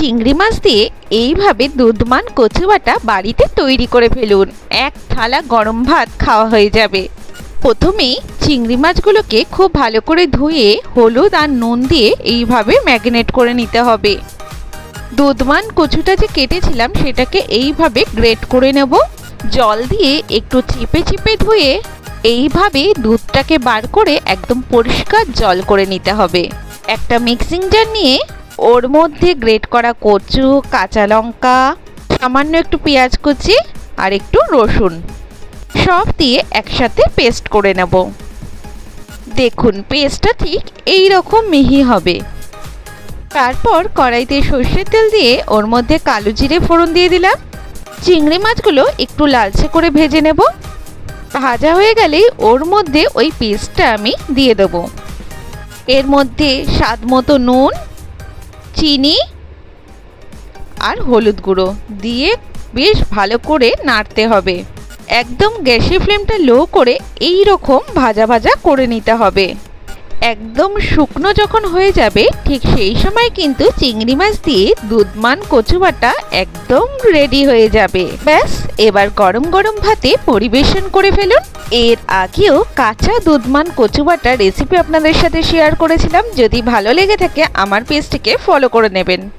চিংড়ি মাছ দিয়ে এইভাবে দুধমান কচু বাটা বাড়িতে তৈরি করে ফেলুন। এক থালা গরম ভাত খাওয়া হয়ে যাবে। প্রথমেই চিংড়ি মাছগুলোকে খুব ভালো করে ধুয়ে হলুদ আর নুন দিয়ে এইভাবে ম্যারিনেট করে নিতে হবে। দুধমান কচুটা যে কেটেছিলাম সেটাকে এইভাবে গ্রেট করে নেব। জল দিয়ে একটু চিপে চিপে ধুয়ে এইভাবে দুধটাকে বার করে একদম পরিষ্কার জল করে নিতে হবে। একটা মিক্সিং জার নিয়ে ওর মধ্যে গ্রেট করা কচু, কাঁচা লঙ্কা, সামান্য একটু পেঁয়াজ কুচি আর একটু রসুন। সব দিয়ে একসাথে পেস্ট করে নেব। দেখুন পেস্টটা ঠিক এই রকম মিহি হবে। তারপর কড়াইতে সর্ষের তেল দিয়ে ওর মধ্যে কালো জিরে ফোড়ন দিয়ে দিলাম। চিংড়ি মাছগুলো একটু লালচে করে ভেজে নেব। ভাজা হয়ে গেলেই ওর মধ্যে ওই পেস্টটা আমি দিয়ে দেব। এর মধ্যে স্বাদ মতো নুন চিনি আর হলুদ গুঁড়ো দিয়ে বেশ ভালো করে নাড়তে হবে। একদম গ্যাসের ফ্লেমটা লো করে এই রকম ভাজা ভাজা করে নিতে হবে। একদম শুকনো যখন হয়ে যাবে, ঠিক সেই সময় কিন্তু চিংড়ি মাছ দিয়ে দুধমান কচুবাটা একদম রেডি হয়ে যাবে। ব্যাস, এবার গরম গরম ভাতে পরিবেশন করে ফেলুন। এর আগেও কাঁচা দুধমান কচুবাটা রেসিপি আপনাদের সাথে শেয়ার করেছিলাম। যদি ভালো লেগে থাকে, আমার পেজটিকে ফলো করে নেবেন।